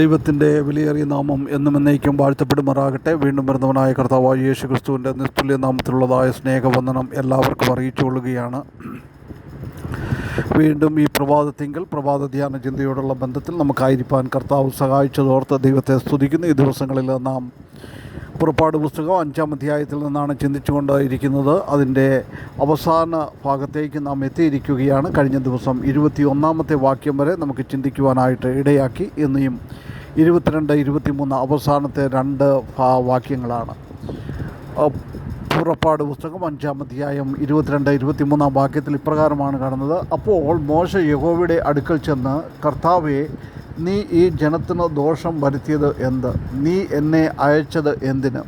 ദൈവത്തിന്റെ വിലയേറിയ നാമം എന്നും എന്നേക്കും വാഴ്ത്തപ്പെടുമാറാകട്ടെ. വീണ്ടും വരുന്നവനായ കർത്താവായ യേശു ക്രിസ്തുവിന്റെ നിസ്തുല്യ നാമത്തിലുള്ളതായ സ്നേഹവന്ദനം എല്ലാവർക്കും അറിയിച്ചു കൊള്ളുകയാണ്. വീണ്ടും ഈ പ്രഭാതത്തിങ്കൽ പ്രഭാത ധ്യാന ചിന്തയോടുള്ള ബന്ധത്തിൽ നമുക്കായിരിക്കാൻ കർത്താവ് സഹായിച്ചതോർത്ത് ദൈവത്തെ സ്തുതിക്കുന്നു. ഈ ദിവസങ്ങളിൽ നാം പുറപ്പാട് പുസ്തകം അഞ്ചാം അധ്യായത്തിൽ നിന്നാണ് ചിന്തിച്ചുകൊണ്ടിരിക്കുന്നത്. അതിന്റെ അവസാന ഭാഗത്തേക്ക് നാം എത്തിയിരിക്കുകയാണ്. കഴിഞ്ഞ ദിവസം ഇരുപത്തി ഒന്നാമത്തെ വാക്യം വരെ നമുക്ക് ചിന്തിക്കുവാനായിട്ട് ഇടയാക്കി. ഇനിയും ഇരുപത്തിരണ്ട് ഇരുപത്തിമൂന്ന് അവസാനത്തെ രണ്ട് വാക്യങ്ങളാണ്. പുറപ്പാട് പുസ്തകം അഞ്ചാം അധ്യായം ഇരുപത്തിരണ്ട് ഇരുപത്തിമൂന്നാം വാക്യത്തിൽ ഇപ്രകാരമാണ് കാണുന്നത്. അപ്പോൾ മോശ യഹോവയുടെ അടുക്കൽ ചെന്ന് കർത്താവെ നീ ഈ ജനത്തിന് ദോഷം വരുത്തിയത് എന്ത്? നീ എന്നെ അയച്ചത് എന്തിന്?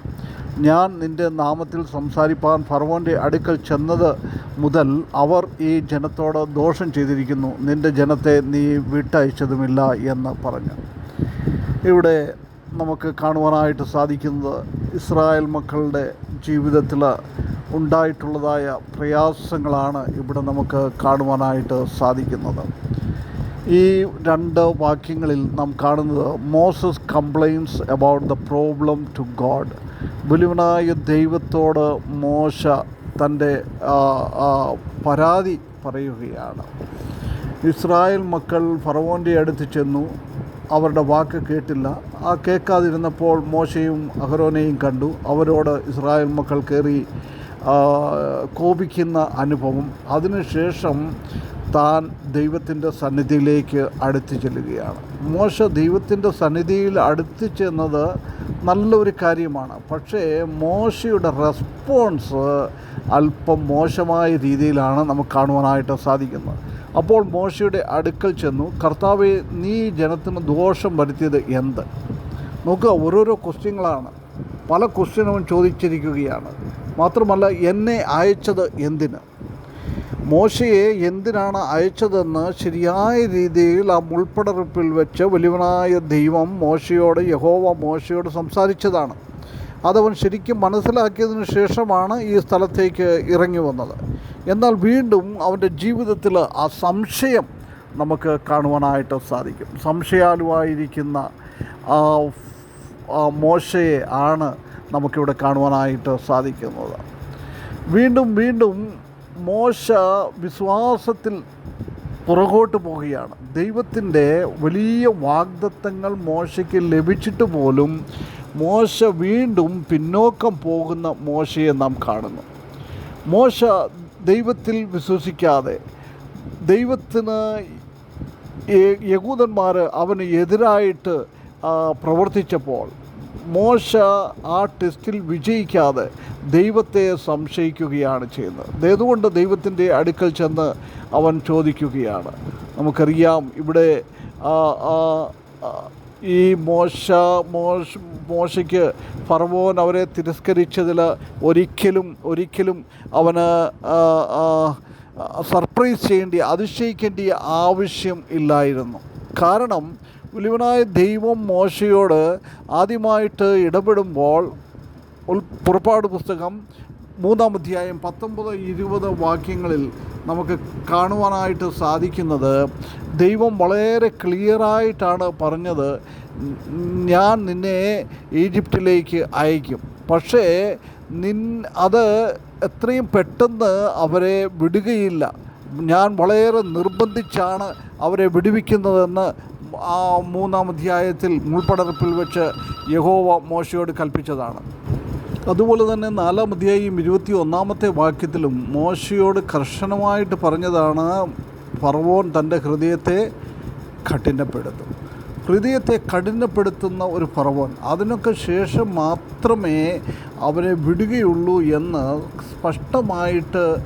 ഞാൻ നിന്റെ നാമത്തിൽ സംസാരിപ്പാൻ ഫറവോന്റെ അടുക്കൽ ചെന്നത് മുതൽ അവർ ഈ ജനത്തോട് ദോഷം ചെയ്തിരിക്കുന്നു. നിന്റെ ജനത്തെ നീ വിട്ടയച്ചതുമില്ല എന്ന് പറഞ്ഞു. ഇവിടെ നമുക്ക് കാണുവാനായിട്ട് സാധിക്കുന്നത് ഇസ്രായേൽ മക്കളുടെ ജീവിതത്തിൽ ഉണ്ടായിട്ടുള്ളതായ പ്രയാസങ്ങളാണ് ഇവിടെ നമുക്ക് കാണുവാനായിട്ട് സാധിക്കുന്നത്. ഈ രണ്ട് വാക്യങ്ങളിൽ നാം കാണുന്നത് Moses complains about the problem to God ബുലിവനായ ദൈവത്തോട് മോശ തന്റെ പരാതി പറയുകയാണ്. ഇസ്രായേൽ മക്കൾ ഫറവോന്റെ അടുത്ത് ചെന്നു. അവരുടെ വാക്ക് കേട്ടില്ല. ആ കേൾക്കാതിരുന്നപ്പോൾ മോശയും അഹരോനെയും കണ്ടു. അവരോട് ഇസ്രായേൽ മക്കൾ കയറി കോപിക്കുന്ന അനുഭവം. അതിനുശേഷം താൻ ദൈവത്തിന്റെ സന്നിധിയിലേക്ക് അടുത്തു ചെല്ലുകയാണ്. മോശ ദൈവത്തിന്റെ സന്നിധിയിൽ അടുത്തു ചെന്നത് നല്ലൊരു കാര്യമാണ്. പക്ഷേ മോശയുടെ റെസ്പോൺസ് അല്പം മോശമായ രീതിയിലാണ് നമുക്ക് കാണുവാനായിട്ട് സാധിക്കുന്നത്. അപ്പോൾ മോശയുടെ അടുക്കൽ ചെന്നു കർത്താവെ നീ ജനത്തിന് ദോഷം വരുത്തിയത് എന്ത്? നോക്കുക ഓരോരോ ക്വസ്റ്റ്യങ്ങളാണ്. പല ക്വസ്റ്റ്യനും ചോദിച്ചിരിക്കുകയാണ്. മാത്രമല്ല എന്നെ അയച്ചത് എന്തിന്? മോശയെ എന്തിനാണ് അയച്ചതെന്ന് ശരിയായ രീതിയിൽ ആ മുൾപ്പടർപ്പിൽ വെച്ച് വലിയവനായ ദൈവം മോശയോട് യഹോവ മോശയോട് സംസാരിച്ചതാണ്. അതവൻ ശരിക്കും മനസ്സിലാക്കിയതിന് ശേഷമാണ് ഈ സ്ഥലത്തേക്ക് ഇറങ്ങി വന്നത്. എന്നാൽ വീണ്ടും അവന്റെ ജീവിതത്തിൽ ആ സംശയം നമുക്ക് കാണുവാനായിട്ട് സാധിക്കും. സംശയാലുവായിരിക്കുന്ന മോശയെ ആണ് നമുക്കിവിടെ കാണുവാനായിട്ട് സാധിക്കുന്നത്. വീണ്ടും വീണ്ടും മോശ വിശ്വാസത്തിൽ പുറകോട്ട് പോവുകയാണ്. ദൈവത്തിന്റെ വലിയ വാഗ്ദത്തങ്ങൾ മോശയ്ക്ക് ലഭിച്ചിട്ട് പോലും മോശ വീണ്ടും പിന്നോക്കം പോകുന്ന മോശയെ നാം കാണുന്നു. മോശ ദൈവത്തിൽ വിശ്വസിക്കാതെ ദൈവത്തിന് യകൂദന്മാർ അവന് എതിരായിട്ട് പ്രവർത്തിച്ചപ്പോൾ മോശ ആ ടെസ്റ്റിൽ വിജയിക്കാതെ ദൈവത്തെ സംശയിക്കുകയാണ് ചെയ്യുന്നത്. ഏതുകൊണ്ട് ദൈവത്തിന്റെ അടുക്കൽ ചെന്ന് അവൻ ചോദിക്കുകയാണ്. നമുക്കറിയാം ഇവിടെ ഈ മോശ മോശ മോശയ്ക്ക് ഫർവോൻ അവരെ തിരസ്കരിച്ചതിൽ ഒരിക്കലും ഒരിക്കലും അവന് സർപ്രൈസ് ചെയ്യേണ്ടി അതിശയിക്കേണ്ട ആവശ്യം ഇല്ലായിരുന്നു. കാരണം വലിയവനായ ദൈവം മോശയോട് ആദ്യമായിട്ട് ഇടപെടുമ്പോൾ പുറപ്പാട് പുസ്തകം മൂന്നാം അധ്യായം പത്തൊമ്പത് ഇരുപത് വാക്യങ്ങളിൽ നമുക്ക് കാണുവാനായിട്ട് സാധിക്കുന്നത് ദൈവം വളരെ ക്ലിയറായിട്ടാണ് പറഞ്ഞത്. ഞാൻ നിന്നെ ഈജിപ്തിലേക്ക് അയക്കും. പക്ഷേ നിൻ അത് എത്രയും പെട്ടെന്ന് അവരെ വിടുകയില്ല. ഞാൻ വളരെ നിർബന്ധിച്ചാണ് അവരെ വിടുവിക്കുന്നതെന്ന് ആ മൂന്നാം അധ്യായത്തിൽ മുൾപ്പടർപ്പിൽ വെച്ച് യഹോവ മോശയോട് കൽപ്പിച്ചതാണ്. അതുപോലെ തന്നെ നാലാം അധ്യായം ഇരുപത്തി ഒന്നാമത്തെ വാക്യത്തിലും മോശയോട് കർശനമായിട്ട് പറഞ്ഞതാണ് ഫർവോൻ തന്റെ ഹൃദയത്തെ കഠിനപ്പെടുത്തും. ഹൃദയത്തെ കഠിനപ്പെടുത്തുന്ന ഒരു ഫറവോൻ അതിനൊക്കെ ശേഷം മാത്രമേ അവനെ വിടുകയുള്ളൂ എന്ന് സ്പഷ്ടമായിട്ട്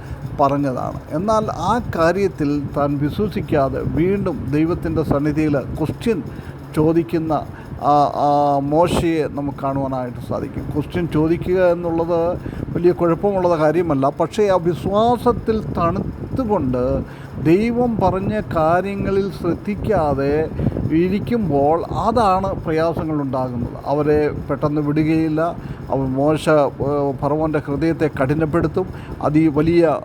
പറഞ്ഞതാണ്. എന്നാൽ ആ കാര്യത്തിൽ താൻ വിശ്വസിക്കാതെ വീണ്ടും ദൈവത്തിന്റെ സന്നിധിയിൽ ക്വസ്റ്റ്യൻ ചോദിക്കുന്ന മോശയെ നമുക്ക് കാണുവാനായിട്ട് സാധിക്കും. ക്വസ്റ്റ്യൻ ചോദിക്കുക എന്നുള്ളത് വലിയ കുഴപ്പമുള്ള കാര്യമല്ല. പക്ഷേ ആ വിശ്വാസത്തിൽ തണുത്തുകൊണ്ട് ദൈവം പറഞ്ഞ കാര്യങ്ങളിൽ ശ്രദ്ധിക്കാതെ ഇരിക്കുമ്പോൾ അതാണ് പ്രയാസങ്ങൾ ഉണ്ടാകുന്നത് അവരെ പെട്ടെന്ന് വിടുകയില്ല. അവർ മോശ ഫറവോന്റെ ഹൃദയത്തെ കഠിനപ്പെടുത്തും. അതി വലിയ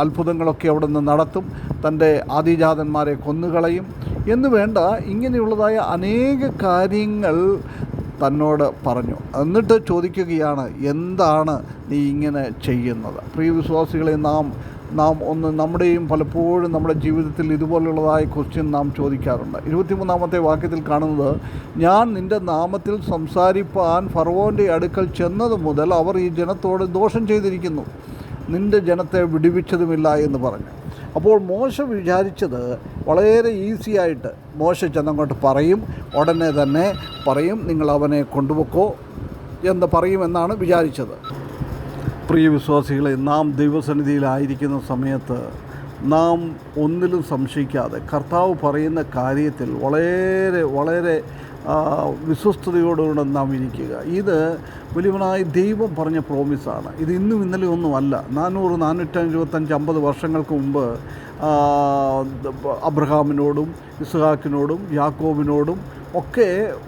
അത്ഭുതങ്ങളൊക്കെ അവിടെ നിന്ന് നടത്തും. തന്റെ ആദിജാതന്മാരെ കൊന്നുകളയും. എന്ന് വേണ്ട ഇങ്ങനെയുള്ളതായ അനേക കാര്യങ്ങൾ തന്നോട് പറഞ്ഞു. എന്നിട്ട് ചോദിക്കുകയാണ് എന്താണ് നീ ഇങ്ങനെ ചെയ്യുന്നത്? പ്രിയ വിശ്വാസികളെ നാം നാം ഒന്ന് നമ്മുടെയും പലപ്പോഴും നമ്മുടെ ജീവിതത്തിൽ ഇതുപോലുള്ളതായ ക്വസ്റ്റ്യൻ നാം ചോദിക്കാറുണ്ട്. ഇരുപത്തിമൂന്നാമത്തെ വാക്യത്തിൽ കാണുന്നത് ഞാൻ നിന്റെ നാമത്തിൽ സംസാരിപ്പാൻ ഫറവോന്റെ അടുക്കൽ ചെന്നത് മുതൽ അവർ ഈ ജനത്തോട് ദോഷം ചെയ്തിരിക്കുന്നു. നിന്റെ ജനത്തെ വിടുവിച്ചതുമില്ല എന്ന് പറഞ്ഞു. അപ്പോൾ മോശ വിചാരിച്ചത് വളരെ ഈസി ആയിട്ട് മോശ ചെന്നങ്ങോട്ട് പറയും. ഉടനെ തന്നെ പറയും നിങ്ങൾ അവനെ കൊണ്ടുപോക്കോ എന്ന് പറയുമെന്നാണ് വിചാരിച്ചത്. പ്രിയ വിശ്വാസികളെ നാം ദൈവസന്നിധിയിലായിരിക്കുന്ന സമയത്ത് നാം ഒന്നിലും സംശയിക്കാതെ കർത്താവ് പറയുന്ന കാര്യത്തിൽ വളരെ വളരെ വിശ്വസ്തയോടുകൂടെ നാം ഇരിക്കുക. ഇത് വലിയവനായി ദൈവം പറഞ്ഞ പ്രോമിസാണ്. ഇത് ഇന്നും ഇന്നലെ ഒന്നുമല്ല നാനൂറ് നാനൂറ്റഞ്ചുപത്തഞ്ച് അമ്പത് വർഷങ്ങൾക്ക് മുമ്പ് അബ്രഹാമിനോടും ഇസ്ഹാക്കിനോടും യാക്കോബിനോടും ഒക്കെ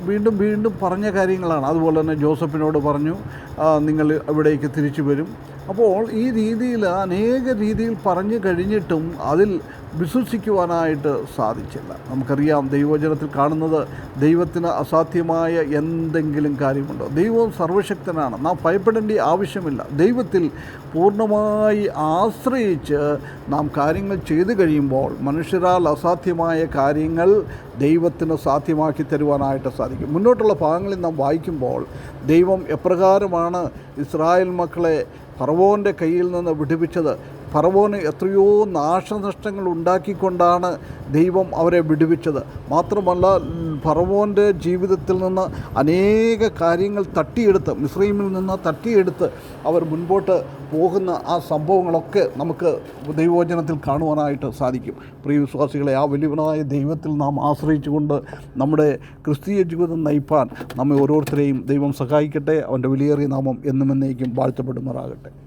വീണ്ടും വീണ്ടും പറഞ്ഞ കാര്യങ്ങളാണ്. അതുപോലെ തന്നെ ജോസഫിനോട് പറഞ്ഞു നിങ്ങൾ ഇവിടേക്ക് തിരിച്ചു വരും. അപ്പോൾ ഈ രീതിയിൽ അനേക രീതിയിൽ പറഞ്ഞു കഴിഞ്ഞിട്ടും അതിൽ വിശ്വസിക്കുവാനായിട്ട് സാധിച്ചില്ല. നമുക്കറിയാം ദൈവവചനത്തിൽ കാണുന്നത് ദൈവത്തിന് അസാധ്യമായ എന്തെങ്കിലും കാര്യമുണ്ടോ? ദൈവം സർവശക്തനാണ്. നാം ഭയപ്പെടേണ്ട ആവശ്യമില്ല. ദൈവത്തിൽ പൂർണമായി ആശ്രയിച്ച് നാം കാര്യങ്ങൾ ചെയ്തു കഴിയുമ്പോൾ മനുഷ്യരാൽ അസാധ്യമായ കാര്യങ്ങൾ ദൈവത്തിന് സാധ്യമാക്കി തരുവാനായിട്ട് സാധിക്കും. മുന്നോട്ടുള്ള ഭാഗങ്ങളിൽ നാം വായിക്കുമ്പോൾ ദൈവം എപ്രകാരമാണ് ഇസ്രായേൽ മക്കളെ ഫറവോന്റെ കയ്യിൽ നിന്ന് വിടുവിച്ചത് ഫറവോന് എത്രയോ നാശനഷ്ടങ്ങൾ ഉണ്ടാക്കിക്കൊണ്ടാണ് ദൈവം അവരെ വിടുവിച്ചത്. മാത്രമല്ല ഫറവോന്റെ ജീവിതത്തിൽ നിന്ന് അനേക കാര്യങ്ങൾ തട്ടിയെടുത്ത് മിസ്രൈമിൽ നിന്ന് തട്ടിയെടുത്ത് അവർ മുൻപോട്ട് പോകുന്ന ആ സംഭവങ്ങളൊക്കെ നമുക്ക് ദൈവവചനത്തിൽ കാണുവാനായിട്ട് സാധിക്കും. പ്രിയ വിശ്വാസികളെ ആ വലിയവനായ ദൈവത്തിൽ നാം ആശ്രയിച്ചുകൊണ്ട് നമ്മുടെ ക്രിസ്തീയ ജീവിതം നയിപ്പാൻ നമ്മെ ഓരോരുത്തരെയും ദൈവം സഹായിക്കട്ടെ. അവന്റെ വിലയേറിയ നാമം എന്നും എന്നേക്കും വാഴ്ത്തപ്പെടുമാറാകട്ടെ.